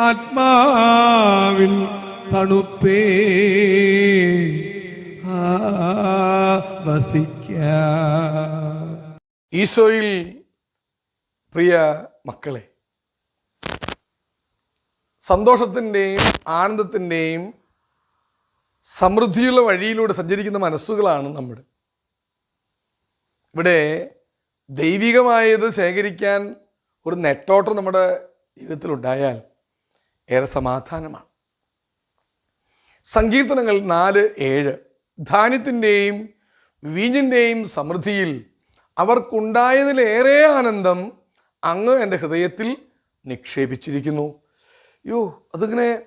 ആത്മാവിൻ തണുപ്പേ. വസിക്ക. ഈശോയിൽ പ്രിയ മക്കളെ സന്തോഷത്തിന്റെയും ആനന്ദത്തിന്റെയും സമൃദ്ധിയുള്ള വഴിയിലൂടെ സഞ്ചരിക്കുന്ന മനസ്സുകളാണ് നമ്മുടെ ഇവിടെ ദൈവികമായത് ശേഖരിക്കാൻ ഒരു നെട്ടോട്ടം നമ്മുടെ ജീവിതത്തിലുണ്ടായാൽ ഏറെ സമാധാനമാണ്. സങ്കീർത്തനങ്ങൾ നാല് ഏഴ്. ധാന്യത്തിന്റെയും വീഞ്ഞിന്റെയും സമൃദ്ധിയിൽ അവർക്കുണ്ടായതിലേറെ ആനന്ദം അങ്ങ് എന്റെ ഹൃദയത്തിൽ നിക്ഷേപിച്ചിരിക്കുന്നു. യോ അതിങ്ങനെ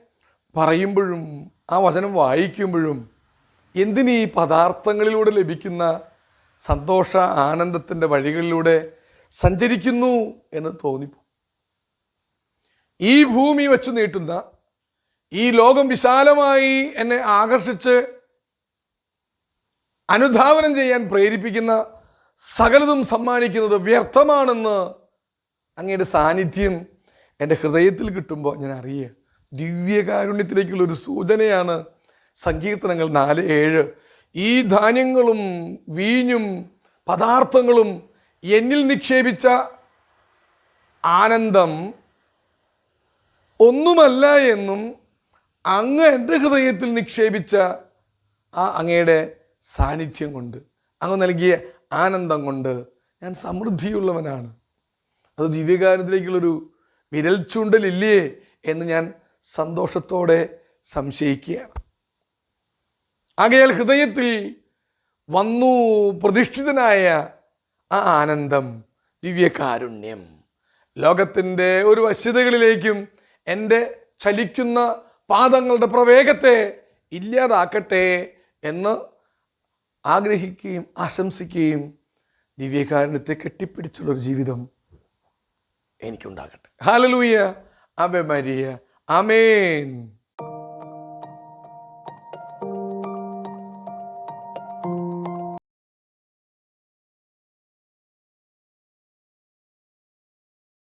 പറയുമ്പോഴും ആ വചനം വായിക്കുമ്പോഴും എന്തിനീ പദാർത്ഥങ്ങളിലൂടെ ലഭിക്കുന്ന സന്തോഷ ആനന്ദത്തിന്റെ വഴികളിലൂടെ സഞ്ചരിക്കുന്നു എന്ന് തോന്നിപ്പോ ഈ ഭൂമി വെച്ച് നീട്ടുന്ന ഈ ലോകം വിശാലമായി എന്നെ ആകർഷിച്ച് അനുധാവനം ചെയ്യാൻ പ്രേരിപ്പിക്കുന്ന സകലതും സമ്മാനിക്കുന്നത് വ്യർത്ഥമാണെന്ന് അങ്ങയുടെ സാന്നിധ്യം എന്റെ ഹൃദയത്തിൽ കിട്ടുമ്പോൾ ഞാൻ അറിയുക. ദിവ്യകാരുണ്യത്തിലേക്കുള്ള ഒരു സൂചനയാണ് സങ്കീർത്തനങ്ങൾ നാല് ഏഴ്. ഈ ധാന്യങ്ങളും വീഞ്ഞും പദാർത്ഥങ്ങളും എന്നിൽ നിക്ഷേപിച്ച ആനന്ദം ഒന്നുമല്ല എന്നും അങ്ങ് എന്റെ ഹൃദയത്തിൽ നിക്ഷേപിച്ച ആ അങ്ങയുടെ സാന്നിധ്യം കൊണ്ട് അങ്ങ് നൽകിയ ആനന്ദം കൊണ്ട് ഞാൻ സമൃദ്ധിയുള്ളവനാണ്. അത് ദിവ്യകാരത്തിലേക്കുള്ളൊരു വിരൽ ചൂണ്ടലില്ലേ എന്ന് ഞാൻ സന്തോഷത്തോടെ സംശയിക്കുകയാണ്. ആകയാൽ ഹൃദയത്തിൽ വന്നു പ്രതിഷ്ഠിതനായ ആ ആനന്ദം ദിവ്യകാരുണ്യം. ലോകത്തിന്റെ ഒരു വശ്യതകളിലേക്കും എന്റെ ചലിക്കുന്ന പാദങ്ങളുടെ പ്രവേഗത്തെ ഇല്ലാതാക്കട്ടെ എന്ന് ആഗ്രഹിക്കുകയും ആശംസിക്കുകയും ദിവ്യകാരുണ്യത്തെ കെട്ടിപ്പിടിച്ചുള്ളൊരു ജീവിതം എനിക്കുണ്ടാകട്ടെ. ഹാലലൂയ അവ മരിയ അമേൻ